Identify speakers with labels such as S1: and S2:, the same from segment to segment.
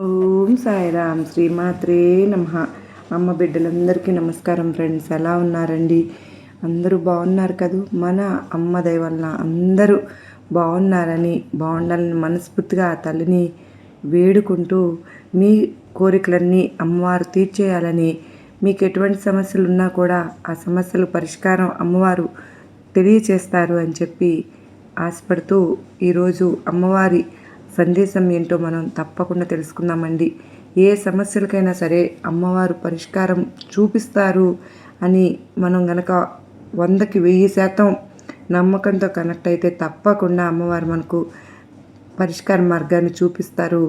S1: ఓం సాయిరామ్ శ్రీమాత్రే నమ. అమ్మ బిడ్డలందరికీ నమస్కారం ఫ్రెండ్స్. ఎలా ఉన్నారండి? అందరూ బాగున్నారు కదూ? మన అమ్మ దయ అందరూ బాగున్నారని బాగుండాలని మనస్ఫూర్తిగా ఆ తల్లిని వేడుకుంటూ మీ కోరికలన్నీ అమ్మవారు తీర్చేయాలని మీకు ఎటువంటి సమస్యలు ఉన్నా కూడా ఆ సమస్యలు పరిష్కారం అమ్మవారు తెలియచేస్తారు అని చెప్పి ఆశపడుతూ ఈరోజు అమ్మవారి సందేశం ఏంటో మనం తప్పకుండా తెలుసుకుందామండి. ఏ సమస్యలకైనా సరే అమ్మవారు పరిష్కారం చూపిస్తారు అని మనం గనక వందకి వెయ్యి శాతం నమ్మకంతో కనెక్ట్ అయితే తప్పకుండా అమ్మవారు మనకు పరిష్కార మార్గాన్ని చూపిస్తారు.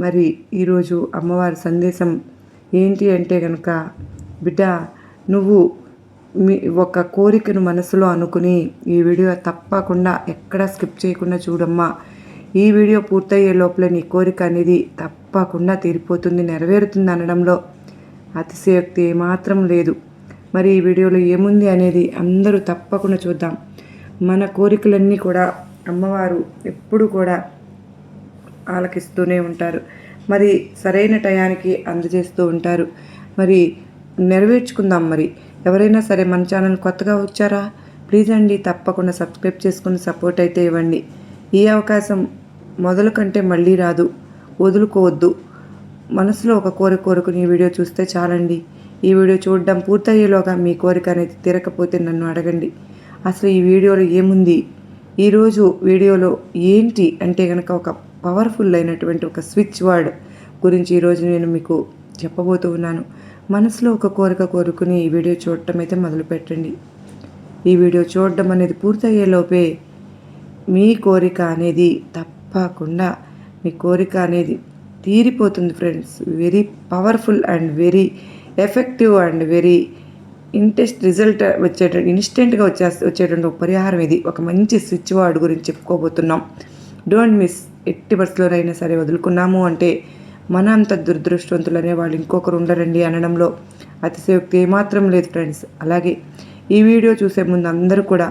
S1: మరి ఈరోజు అమ్మవారి సందేశం ఏంటి అంటే కనుక బిడ్డ నువ్వు మీ ఒక కోరికను మనసులో అనుకుని ఈ వీడియో తప్పకుండా ఎక్కడా స్కిప్ చేయకుండా చూడమ్మా. ఈ వీడియో పూర్తయ్యే లోపల నీ కోరిక అనేది తప్పకుండా తీరిపోతుంది నెరవేరుతుంది అనడంలో అతిశయోక్తి ఏమాత్రం లేదు. మరి ఈ వీడియోలో ఏముంది అనేది అందరూ తప్పకుండా చూద్దాం. మన కోరికలన్నీ కూడా అమ్మవారు ఎప్పుడు కూడా ఆలకిస్తూనే ఉంటారు. మరి సరైన టయానికి అందజేస్తూ ఉంటారు. మరి నెరవేర్చుకుందాం మరి. ఎవరైనా సరే మన ఛానల్ కొత్తగా వచ్చారా? ప్లీజ్ అండి తప్పకుండా సబ్స్క్రైబ్ చేసుకుని సపోర్ట్ అయితే ఇవ్వండి. ఈ అవకాశం మొదలు కంటే మళ్ళీ రాదు. వదులుకోవద్దు. మనసులో ఒక కోరిక కోరుకుని ఈ వీడియో చూస్తే చాలండి. ఈ వీడియో చూడడం పూర్తయ్యేలోగా మీ కోరిక అనేది తీరకపోతే నన్ను అడగండి. అసలు ఈ వీడియోలో ఏముంది? ఈరోజు వీడియోలో ఏంటి అంటే కనుక ఒక పవర్ఫుల్ అయినటువంటి ఒక స్విచ్ వర్డ్ గురించి ఈరోజు నేను మీకు చెప్పబోతూ ఉన్నాను. మనసులో ఒక కోరిక కోరుకుని ఈ వీడియో చూడటం అయితే మొదలుపెట్టండి ఈ వీడియో చూడడం అనేది పూర్తయ్యేలోపే మీ కోరిక అనేది తప్పకుండా మీ కోరిక అనేది తీరిపోతుంది friends very powerful and very effective and very interest result వచ్చేటువంటి ఇన్స్టెంట్గా వచ్చే వచ్చేటువంటి ఒక పరిహారం ఇది. ఒక మంచి స్విచ్ వార్డ్ గురించి చెప్పుకోబోతున్నాం. డోంట్ మిస్ ఎట్టి బస్సులోనైనా సరే వదులుకున్నాము అంటే మన అంత దురదృష్టవంతులనే వాళ్ళు ఇంకొకరు ఉండరండి అనడంలో అతిశయోక్తి ఏమాత్రం లేదు ఫ్రెండ్స్ అలాగే ఈ వీడియో చూసే ముందు అందరూ కూడా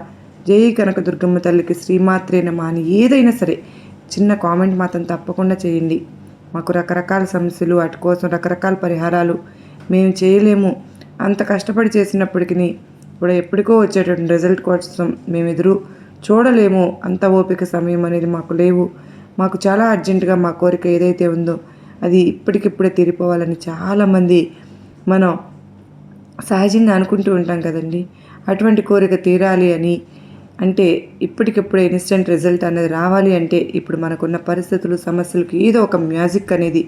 S1: జై కనక దుర్గమ్మ తల్లికి శ్రీమాత్రేనమా అని ఏదైనా సరే చిన్న కామెంట్ మాత్రం తప్పకుండా చేయండి. మాకు రకరకాల సమస్యలు వాటి కోసం రకరకాల పరిహారాలు మేము చేయలేము. అంత కష్టపడి చేసినప్పటికీ ఇప్పుడు ఎప్పటికో వచ్చేటువంటి రిజల్ట్ కోసం మేము ఎదురు చూడలేము. అంత ఓపిక సమయం అనేది మాకు లేవు. మాకు చాలా అర్జెంటుగా మా కోరిక ఏదైతే ఉందో అది ఇప్పటికిప్పుడే తీరిపోవాలని చాలామంది మనం సహజంగా అనుకుంటూ ఉంటాం కదండి. అటువంటి కోరిక తీరాలి అని అంటే ఇప్పటికిప్పుడే ఇన్స్టెంట్ రిజల్ట్ అనేది రావాలి అంటే ఇప్పుడు మనకున్న పరిస్థితులు సమస్యలకు ఏదో ఒక మ్యాజిక్ అనేది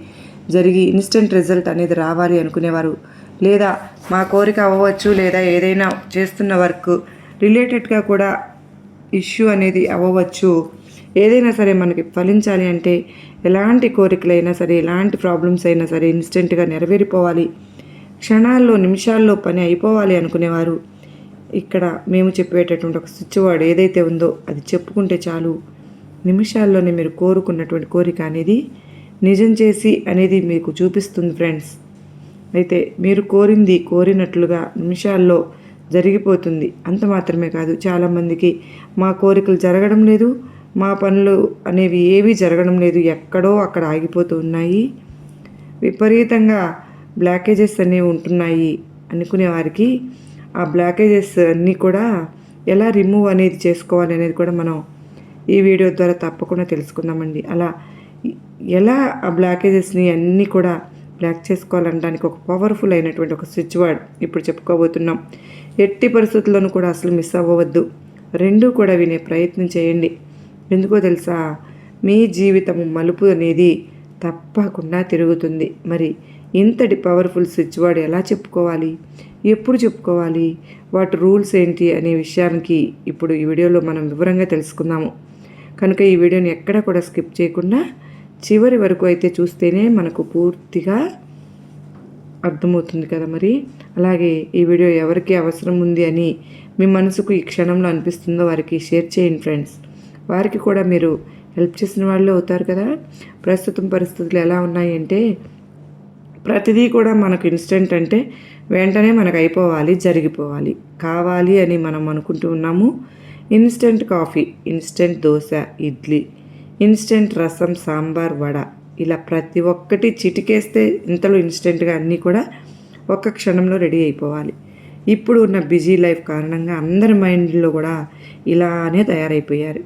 S1: జరిగి ఇన్స్టెంట్ రిజల్ట్ అనేది రావాలి అనుకునేవారు. లేదా మా కోరిక అవ్వచ్చు లేదా ఏదైనా చేస్తున్న వర్క్ రిలేటెడ్గా కూడా ఇష్యూ అనేది అవ్వవచ్చు ఏదైనా సరే మనకి ఫలించాలి అంటే ఎలాంటి కోరికలైనా సరే ఎలాంటి ప్రాబ్లమ్స్ అయినా సరే ఇన్స్టెంట్గా నెరవేరిపోవాలి. క్షణాల్లో నిమిషాల్లో పని అయిపోవాలి అనుకునేవారు. ఇక్కడ మేము చెప్పేటటువంటి ఒక స్విచ్ వర్డ్ ఏదైతే ఉందో అది చెప్పుకుంటే చాలు. నిమిషాల్లోనే మీరు కోరుకున్నటువంటి కోరిక అనేది నిజం చేసి అనేది మీకు చూపిస్తుంది ఫ్రెండ్స్. అయితే మీరు కోరింది కోరినట్లుగా నిమిషాల్లో జరిగిపోతుంది. అంత మాత్రమే కాదు చాలామందికి మా కోరికలు జరగడం లేదు మా పనులు అనేవి ఏవి జరగడం లేదు ఎక్కడో అక్కడ ఆగిపోతూ ఉన్నాయి. విపరీతంగా బ్లాకేజెస్ అనేవి ఉంటున్నాయి అనుకునే వారికి ఆ బ్లాకేజెస్ అన్నీ కూడా ఎలా రిమూవ్ అనేది చేసుకోవాలి అనేది కూడా మనం ఈ వీడియో ద్వారా తప్పకుండా తెలుసుకుందామండి. అలా ఎలా ఆ బ్లాకేజెస్ని అన్నీ కూడా బ్లాక్ చేసుకోవాలనడానికి ఒక పవర్ఫుల్ అయినటువంటి ఒక స్విచ్ వర్డ్ ఇప్పుడు చెప్పుకోబోతున్నాం. ఎట్టి పరిస్థితుల్లోనూ కూడా అసలు మిస్ అవ్వవద్దు. రెండూ కూడా వినే ప్రయత్నం చేయండి. ఎందుకో తెలుసా? మీ జీవితం మలుపు అనేది తప్పకుండా తిరుగుతుంది. మరి ఇంతటి పవర్ఫుల్ స్విచ్ వర్డ్ ఎలా చెప్పుకోవాలి? ఎప్పుడు చెప్పుకోవాలి? వాటి రూల్స్ ఏంటి అనే విషయానికి ఇప్పుడు ఈ వీడియోలో మనం వివరంగా తెలుసుకుందాము. కనుక ఈ వీడియోని ఎక్కడ కూడా స్కిప్ చేయకుండా చివరి వరకు అయితే చూస్తేనే మనకు పూర్తిగా అర్థమవుతుంది కదా మరి? అలాగే ఈ వీడియో ఎవరికి అవసరం ఉంది అని మీ మనసుకు ఈ క్షణంలో అనిపిస్తుందో వారికి షేర్ చేయండి ఫ్రెండ్స్. వారికి కూడా మీరు హెల్ప్ చేసిన వాళ్ళు అవుతారు కదా? ప్రస్తుతం పరిస్థితులు ఎలా ఉన్నాయంటే ప్రతిదీ కూడా మనకు ఇన్స్టెంట్ అంటే వెంటనే మనకు అయిపోవాలి జరిగిపోవాలి. కావాలి అని మనం అనుకుంటూ ఉన్నాము. Instant coffee instant dosa idli instant rasam sambar vada ఇలా ప్రతి ఒక్కటి చిటికేస్తే ఇంతలో ఇన్స్టెంట్గా అన్నీ కూడా ఒక్క క్షణంలో రెడీ అయిపోవాలి. ఇప్పుడు ఉన్న బిజీ లైఫ్ కారణంగా అందరి మైండ్లో కూడా ఇలానే తయారైపోయారు.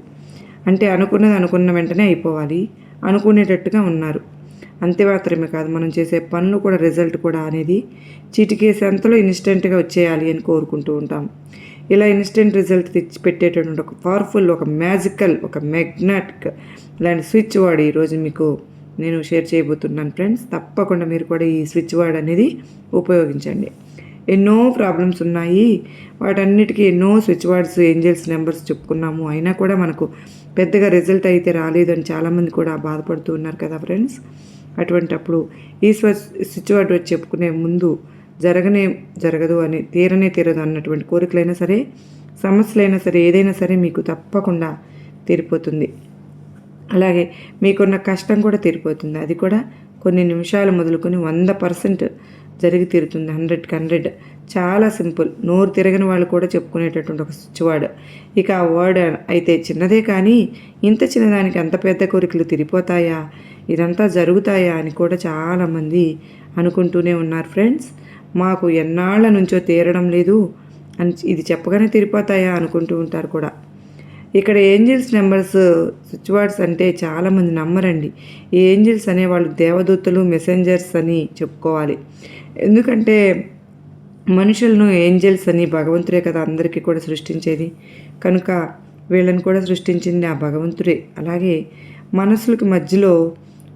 S1: అంటే అనుకున్నది అనుకున్న వెంటనే అయిపోవాలి. అనుకునేటట్టుగా ఉన్నారు. అంతే మాత్రమే కాదు మనం చేసే పనులు కూడా రిజల్ట్ కూడా అనేది చిటికేసేంతలో ఇన్స్టెంట్గా వచ్చేయాలి అని కోరుకుంటూ ఉంటాం. ఇలా ఇన్స్టెంట్ రిజల్ట్ తెచ్చి పెట్టేటటువంటి ఒక పవర్ఫుల్ ఒక మ్యాజికల్ ఒక మ్యాగ్నెటిక్ ఇలాంటి స్విచ్ వాడు ఈరోజు మీకు నేను షేర్ చేయబోతున్నాను ఫ్రెండ్స్. తప్పకుండా మీరు కూడా ఈ స్విచ్ వార్డ్ అనేది ఉపయోగించండి. ఎన్నో ప్రాబ్లమ్స్ ఉన్నాయి. వాటన్నిటికీ ఎన్నో స్విచ్ వార్డ్స్ ఏంజల్స్ నెంబర్స్ చెప్పుకున్నాము. అయినా కూడా మనకు పెద్దగా రిజల్ట్ అయితే రాలేదు అని చాలామంది కూడా బాధపడుతూ ఉన్నారు కదా ఫ్రెండ్స్. అటువంటప్పుడు ఈశ్వర్ స్విచ్ వచ్చి చెప్పుకునే ముందు జరగనే జరగదు అని తీరనే తీరదు అన్నటువంటి కోరికలైనా సరే సమస్యలైనా సరే ఏదైనా సరే మీకు తప్పకుండా తీరిపోతుంది. అలాగే మీకున్న కష్టం కూడా తీరిపోతుంది. అది కూడా కొన్ని నిమిషాలు మొదలుకొని వంద పర్సెంట్ జరిగి తీరుతుంది. హండ్రెడ్కి హండ్రెడ్. చాలా సింపుల్. నోరు తిరగని వాళ్ళు కూడా చెప్పుకునేటటువంటి ఒక స్విచ్ వర్డ్. ఇక ఆ వర్డ్ అయితే చిన్నదే కానీ ఇంత చిన్నదానికి అంత పెద్ద కోరికలు తిరిగిపోతాయా ఇదంతా జరుగుతాయా అని కూడా చాలామంది అనుకుంటూనే ఉన్నారు ఫ్రెండ్స్. మాకు ఎన్నాళ్ళ నుంచో తీరడం లేదు అని ఇది చెప్పగానే తీరిపోతాయా అనుకుంటూ ఉంటారు కూడా. ఇక్కడ ఏంజిల్స్ నెంబర్స్ స్విచ్ వర్డ్స్ అంటే చాలామంది నమ్మరండి. ఈ ఏంజిల్స్ అనేవాళ్ళు దేవదూతలు మెసెంజర్స్ అని చెప్పుకోవాలి. ఎందుకంటే మనుషులను ఏంజల్స్ అని భగవంతుడే కదా అందరికీ కూడా సృష్టించేది. కనుక వీళ్ళని కూడా సృష్టించింది ఆ భగవంతుడే. అలాగే మనసులకి మధ్యలో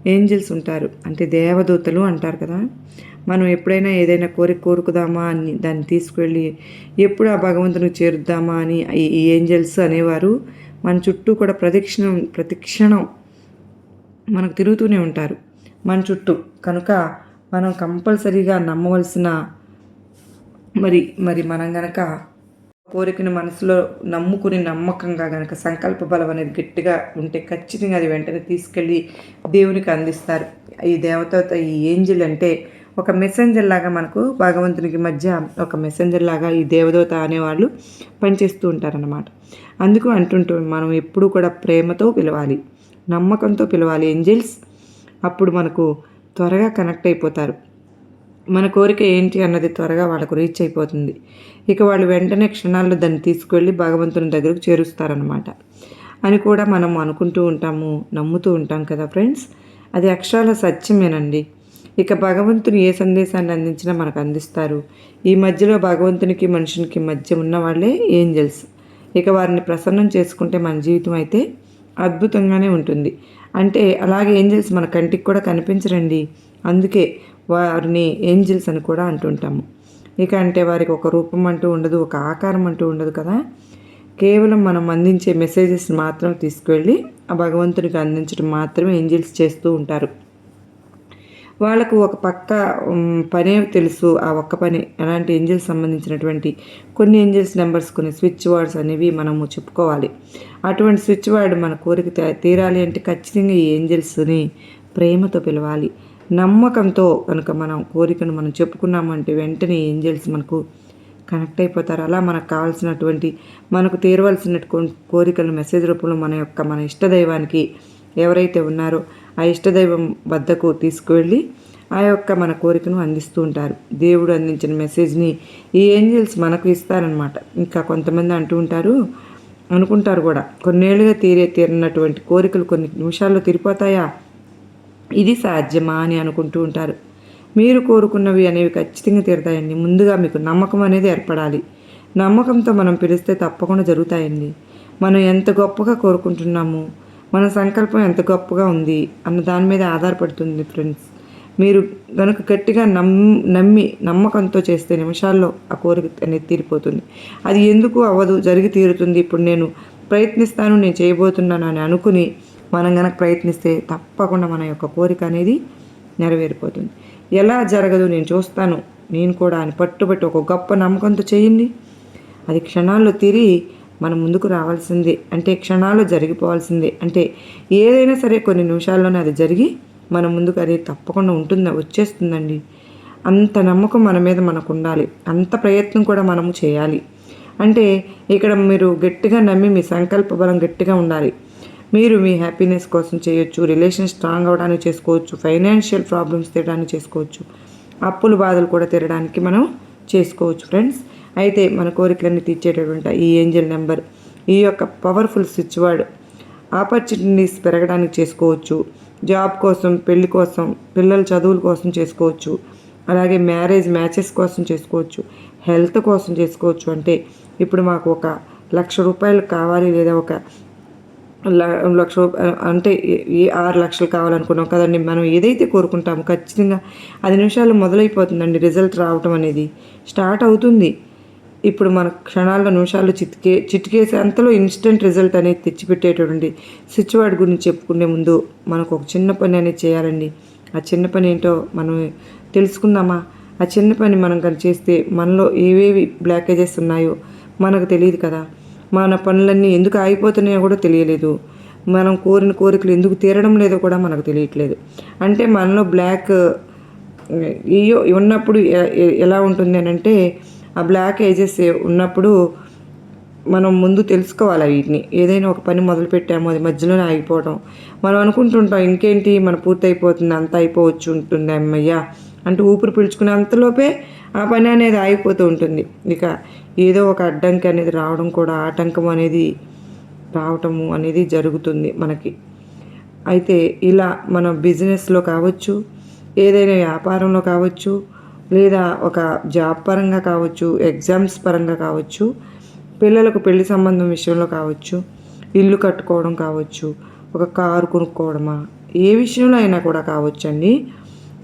S1: ఏంజిల్స్ ఉంటారు. అంటే దేవదూతలు అంటారు కదా. మనం ఎప్పుడైనా ఏదైనా కోరిక కోరుకుదామా అని దాన్ని తీసుకువెళ్ళి ఎప్పుడు ఆ భగవంతునికి చేరుద్దామా అని ఈ ఏంజల్స్ అనేవారు మన చుట్టూ కూడా ప్రదక్షిణం ప్రతిక్షణం మనకు తిరుగుతూనే ఉంటారు. మన చుట్టూ. కనుక మనం కంపల్సరీగా నమ్మవలసిన మరి మరి మనం గనక కోరికను మనసులో నమ్ముకుని నమ్మకంగా కనుక సంకల్ప బలం అనేది గట్టిగా ఉంటే ఖచ్చితంగా అది వెంటనే తీసుకెళ్ళి దేవునికి అందిస్తారు. ఈ దేవత ఈ ఏంజిల్ అంటే ఒక మెసెంజర్ లాగా మనకు భగవంతునికి మధ్య ఒక మెసెంజర్ లాగా ఈ దేవదూత అనేవాళ్ళు పనిచేస్తూ ఉంటారన్నమాట. అందుకు అంటుంటూ మనం ఎప్పుడూ కూడా ప్రేమతో పిలవాలి నమ్మకంతో పిలవాలి ఏంజిల్స్. అప్పుడు మనకు త్వరగా కనెక్ట్ అయిపోతారు. మన కోరిక ఏంటి అన్నది త్వరగా వాళ్ళకు రీచ్ అయిపోతుంది. ఇక వాళ్ళు వెంటనే క్షణాల్లో దాన్ని తీసుకువెళ్ళి భగవంతుని దగ్గరకు చేరుస్తారనమాట అని కూడా మనం అనుకుంటూ ఉంటాము నమ్ముతూ ఉంటాం కదా ఫ్రెండ్స్ అది అక్షరాల సత్యమేనండి. ఇక భగవంతుని ఏ సందేశాన్ని అందించినా మనకు అందిస్తారు. ఈ మధ్యలో భగవంతునికి మనుషునికి మధ్య ఉన్న వాళ్ళే ఏంజల్స్ ఇక వారిని ప్రసన్నం చేసుకుంటే మన జీవితం అయితే అద్భుతంగానే ఉంటుంది. అంటే అలాగే ఏంజల్స్ మన కంటికి కూడా కనిపించరండి. అందుకే వారిని ఏంజిల్స్ అని కూడా అంటుంటాము. ఇక అంటే వారికి ఒక రూపం అంటూ ఉండదు ఒక ఆకారం అంటూ ఉండదు కదా. కేవలం మనం అందించే మెసేజెస్ మాత్రం తీసుకువెళ్ళి ఆ భగవంతునికి అందించడం మాత్రమే ఏంజిల్స్ చేస్తూ ఉంటారు. వాళ్ళకు ఒక పక్క పనే తెలుసు ఆ ఒక్క పని. అలాంటి ఏంజిల్స్ సంబంధించినటువంటి కొన్ని ఏంజిల్స్ నెంబర్స్ కొన్ని స్విచ్ వర్డ్స్ అనేవి మనము చెప్పుకోవాలి. అటువంటి స్విచ్ వర్డ్ మన కోరిక తీరాలి అంటే ఖచ్చితంగా ఈ ఏంజిల్స్ని ప్రేమతో పిలవాలి. నమ్మకంతో కనుక మనం కోరికను మనం చెప్పుకున్నామంటే వెంటనే ఏంజల్స్ మనకు కనెక్ట్ అయిపోతారు. అలా మనకు కావాల్సినటువంటి మనకు తీరవలసిన కోరికలు మెసేజ్ రూపంలో మన యొక్క మన ఇష్టదైవానికి ఎవరైతే ఉన్నారో ఆ ఇష్టదైవం వద్దకు తీసుకువెళ్ళి ఆ యొక్క మన కోరికను అందిస్తూ ఉంటారు. దేవుడు అందించిన మెసేజ్ని ఈ ఏంజల్స్ మనకు ఇస్తారనమాట ఇంకా కొంతమంది అంటూ ఉంటారు అనుకుంటారు కూడా. కొన్నేళ్ళుగా తీరే తీరినటువంటి కోరికలు కొన్ని నిమిషాల్లో తీరిపోతాయా? ఇది సాధ్యమా అని అనుకుంటూ ఉంటారు. మీరు కోరుకున్నవి అనేవి ఖచ్చితంగా తీరుతాయండి. ముందుగా మీకు నమ్మకం అనేది ఏర్పడాలి. నమ్మకంతో మనం పిలిస్తే తప్పకుండా జరుగుతాయండి. మనం ఎంత గొప్పగా కోరుకుంటున్నాము మన సంకల్పం ఎంత గొప్పగా ఉంది అన్న దాని మీద ఆధారపడుతుంది ఫ్రెండ్స్. మీరు కనుక గట్టిగా నమ్ నమ్మి నమ్మకంతో చేస్తే నిమిషాల్లో ఆ కోరిక అనేది తీరిపోతుంది. అది ఎందుకు అవ్వదు జరిగి తీరుతుంది. ఇప్పుడు నేను ప్రయత్నిస్తాను నేను చేయబోతున్నాను అని అనుకుని మనం కనుక ప్రయత్నిస్తే తప్పకుండా మన యొక్క కోరిక అనేది నెరవేరిపోతుంది. ఎలా జరగదు నేను చూస్తాను. నేను కూడా అని పట్టుబట్టి ఒక గొప్ప నమ్మకంతో చేయండి. అది క్షణాల్లో తిరిగి మనం ముందుకు రావాల్సిందే. అంటే క్షణాల్లో జరిగిపోవాల్సిందే. అంటే ఏదైనా సరే కొన్ని నిమిషాల్లోనే అది జరిగి మన ముందుకు అది తప్పకుండా ఉంటుందా వచ్చేస్తుందండి. అంత నమ్మకం మన మీద మనకు ఉండాలి. అంత ప్రయత్నం కూడా మనము చేయాలి. అంటే ఇక్కడ మీరు గట్టిగా నమ్మి మీ సంకల్ప బలం గట్టిగా ఉండాలి. మీరు మీ హ్యాపీనెస్ కోసం చేయొచ్చు రిలేషన్ స్ట్రాంగ్ అవడానికి చేసుకోవచ్చు ఫైనాన్షియల్ ప్రాబ్లమ్స్ తీయడానికి చేసుకోవచ్చు అప్పుల బాధలు కూడా తీరడానికి మనం చేసుకోవచ్చు ఫ్రెండ్స్. అయితే మన కోరికలన్నీ తీర్చేటటువంటి ఈ ఏంజల్ నెంబర్ ఈ యొక్క పవర్ఫుల్ స్విచ్ వర్డ్ ఆపర్చునిటీస్ పెరగడానికి చేసుకోవచ్చు జాబ్ కోసం పెళ్ళి కోసం పిల్లల చదువుల కోసం చేసుకోవచ్చు అలాగే మ్యారేజ్ మ్యాచెస్ కోసం చేసుకోవచ్చు హెల్త్ కోసం చేసుకోవచ్చు. అంటే ఇప్పుడు మాకు ఒక లక్ష రూపాయలు కావాలి లేదా ఒక లక్ష అంటే ఏ- ఆరు లక్షలు కావాలనుకున్నాం కదండి మనం ఏదైతే కోరుకుంటామో ఖచ్చితంగా అది నిమిషాలు మొదలైపోతుందండి రిజల్ట్ రావటం అనేది. స్టార్ట్ అవుతుంది. ఇప్పుడు మన క్షణాల్లో నిమిషాలు చితికే చిటికేసే అంతలో ఇన్స్టెంట్ రిజల్ట్ అనేది తెచ్చిపెట్టేటటువంటి స్విచ్ వర్డ్ గురించి చెప్పుకునే ముందు మనకు ఒక చిన్న పని అనేది చేయాలండి. ఆ చిన్న పని ఏంటో మనం తెలుసుకుందామా? ఆ చిన్న పని మనం కానీ చేస్తే మనలో ఏవేవి బ్లాకేజెస్ ఉన్నాయో మనకు తెలియదు కదా. మన పనులన్నీ ఎందుకు ఆగిపోతున్నాయో కూడా తెలియలేదు. మనం కోరిన కోరికలు ఎందుకు తీరడం లేదో కూడా మనకు తెలియట్లేదు. అంటే మనలో బ్లాక్ ఇయో ఉన్నప్పుడు ఎలా ఉంటుంది అని అంటే ఆ బ్లాక్ ఏజెస్ ఉన్నప్పుడు మనం ముందు తెలుసుకోవాలి వీటిని. ఏదైనా ఒక పని మొదలు పెట్టామో అది మధ్యలోనే ఆగిపోవడం మనం అనుకుంటుంటాం ఇంకేంటి మన పూర్తి అయిపోతుంది అంత అయిపోవచ్చు ఉంటుంది అమ్మయ్య అంటూ ఊపిరి పీల్చుకునే అంతలోపే ఆ పని అనేది ఆగిపోతూ ఉంటుంది. ఇక ఏదో ఒక అడ్డంకి అనేది రావడం కూడా ఆటంకం అనేది రావటము అనేది జరుగుతుంది మనకి. అయితే ఇలా మన బిజినెస్లో కావచ్చు ఏదైనా వ్యాపారంలో కావచ్చు లేదా ఒక జాబ్ పరంగా కావచ్చు ఎగ్జామ్స్ పరంగా కావచ్చు పిల్లలకు పెళ్ళి సంబంధం విషయంలో కావచ్చు ఇల్లు కట్టుకోవడం కావచ్చు ఒక కారు కొనుక్కోవడమా ఏ విషయంలో అయినా కూడా కావచ్చండి.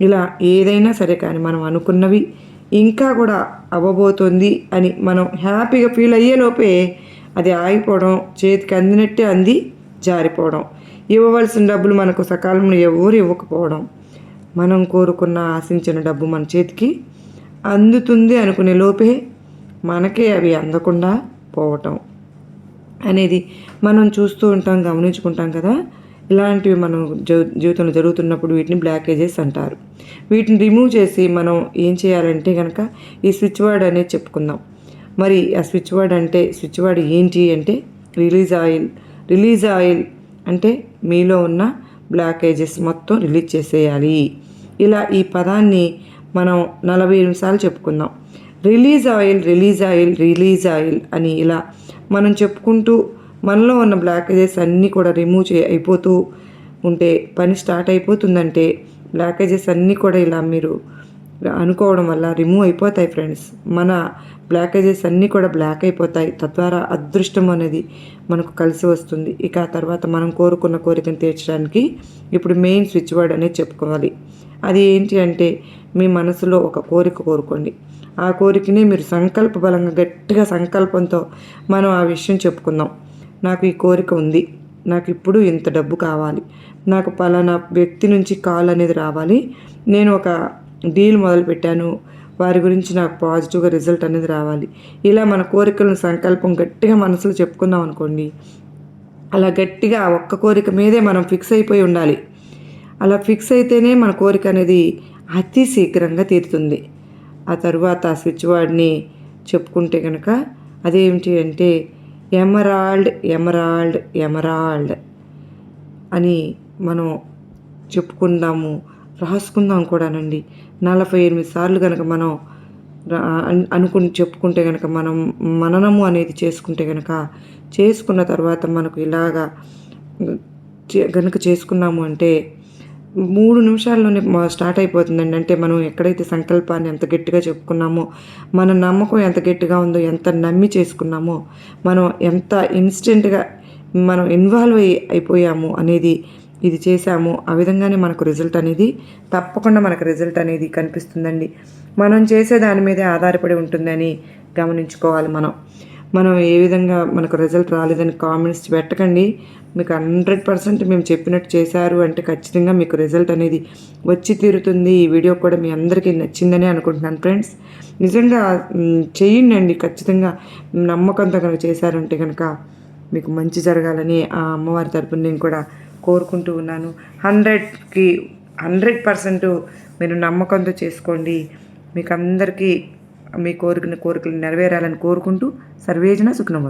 S1: ఇలా ఏదైనా సరే కానీ మనం అనుకున్నవి ఇంకా కూడా అవ్వబోతుంది అని మనం హ్యాపీగా ఫీల్ అయ్యేలోపే అది ఆగిపోవడం చేతికి అందినట్టే అంది జారిపోవడం. ఇవ్వవలసిన డబ్బులు మనకు సకాలంలో ఎవరు ఇవ్వకపోవడం. మనం కోరుకున్న ఆశించిన డబ్బు మన చేతికి అందుతుంది అనుకునే లోపే మనకే అవి అందకుండా పోవటం అనేది మనం చూస్తూ ఉంటాం గమనించుకుంటాం కదా. ఇలాంటివి మనం జీవితంలో జరుగుతున్నప్పుడు వీటిని బ్లాకేజెస్ అంటారు. వీటిని రిమూవ్ చేసి మనం ఏం చేయాలంటే కనుక ఈ స్విచ్ వర్డ్ అనేది చెప్పుకుందాం. మరి ఆ స్విచ్ వర్డ్ అంటే స్విచ్ వర్డ్ ఏంటి అంటే రిలీజ్ ఆయిల్ రిలీజ్ ఆయిల్ అంటే మీలో ఉన్న బ్లాకేజెస్ మొత్తం రిలీజ్ చేసేయాలి. ఇలా ఈ పదాన్ని మనం నలభై నిమిషాలు చెప్పుకుందాం. Release oil release oil release oil అని ఇలా మనం చెప్పుకుంటూ మనలో ఉన్న బ్లాకేజెస్ అన్నీ కూడా రిమూవ్ చే అయిపోతూ ఉంటే పని స్టార్ట్ అయిపోతుందంటే బ్లాకేజెస్ అన్నీ కూడా ఇలా మీరు అనుకోవడం వల్ల రిమూవ్ అయిపోతాయి ఫ్రెండ్స్ మన బ్లాకేజెస్ అన్నీ కూడా బ్లాక్ అయిపోతాయి. తద్వారా అదృష్టం అనేది మనకు కలిసి వస్తుంది. ఇక ఆ తర్వాత మనం కోరుకున్న కోరికను తీర్చడానికి ఇప్పుడు మెయిన్ స్విచ్ వర్డ్ అనేది చెప్పుకోవాలి. అది ఏంటి అంటే మీ మనసులో ఒక కోరిక కోరుకోండి. ఆ కోరికని మీరు సంకల్ప బలంగా గట్టిగా సంకల్పంతో మనం ఆ విషయం చెప్పుకుందాం. నాకు ఈ కోరిక ఉంది. నాకు ఇప్పుడు ఇంత డబ్బు కావాలి. నాకు పలానా వ్యక్తి నుంచి కాల్ అనేది రావాలి. నేను ఒక డీల్ మొదలుపెట్టాను వారి గురించి నాకు పాజిటివ్గా రిజల్ట్ అనేది రావాలి. ఇలా మన కోరికలను సంకల్పం గట్టిగా మనసులో చెప్పుకుందాం అనుకోండి. అలా గట్టిగా ఒక్క కోరిక మీదే మనం ఫిక్స్ అయిపోయి ఉండాలి. అలా ఫిక్స్ అయితేనే మన కోరిక అనేది అతి శీఘ్రంగా తీరుతుంది. ఆ తరువాత ఆ స్విచ్ వాడిని చెప్పుకుంటే కనుక అదేమిటి అంటే ఎమరాల్డ్ ఎమరాల్డ్ ఎమరాల్డ్ అని మనం చెప్పుకుందాము రాసుకుందాం కూడానండి. నలభై ఎనిమిది సార్లు కనుక మనం అనుకుని చెప్పుకుంటే కనుక మనం మననము అనేది చేసుకుంటే కనుక చేసుకున్న తర్వాత మనకు ఇలాగా చే- కనుక చేసుకున్నాము అంటే మూడు నిమిషాల్లోనే స్టార్ట్ అయిపోతుందండి. అంటే మనం ఎక్కడైతే సంకల్పాన్ని ఎంత గట్టిగా చెప్పుకున్నామో మన నమ్మకం ఎంత గట్టిగా ఉందో ఎంత నమ్మి చేసుకున్నామో మనం ఎంత ఇన్స్టెంట్గా మనం ఇన్వాల్వ్ అయి అయిపోయాము అనేది ఇది చేశాము ఆ విధంగానే మనకు రిజల్ట్ అనేది తప్పకుండా మనకు రిజల్ట్ అనేది కనిపిస్తుందండి. మనం చేసే దాని మీదే ఆధారపడి ఉంటుందని గమనించుకోవాలి మనం. మనం ఏ విధంగా మనకు రిజల్ట్ రాలేదని కామెంట్స్ పెట్టకండి. మీకు హండ్రెడ్ పర్సెంట్ మేము చెప్పినట్టు చేశారు అంటే ఖచ్చితంగా మీకు రిజల్ట్ అనేది వచ్చి తీరుతుంది. ఈ వీడియో కూడా మీ అందరికీ నచ్చిందని అనుకుంటున్నాను ఫ్రెండ్స్ నిజంగా చేయండి అండి. ఖచ్చితంగా నమ్మకంతో కనుక చేశారంటే కనుక మీకు మంచి జరగాలని ఆ అమ్మవారి తరపున నేను కూడా కోరుకుంటూ ఉన్నాను. హండ్రెడ్కి హండ్రెడ్ పర్సెంట్ మీరు నమ్మకంతో చేసుకోండి. మీకు అందరికీ మీ కోరికను కోరికలు నెరవేరాలని కోరుకుంటూ సర్వేజన సుఖనమం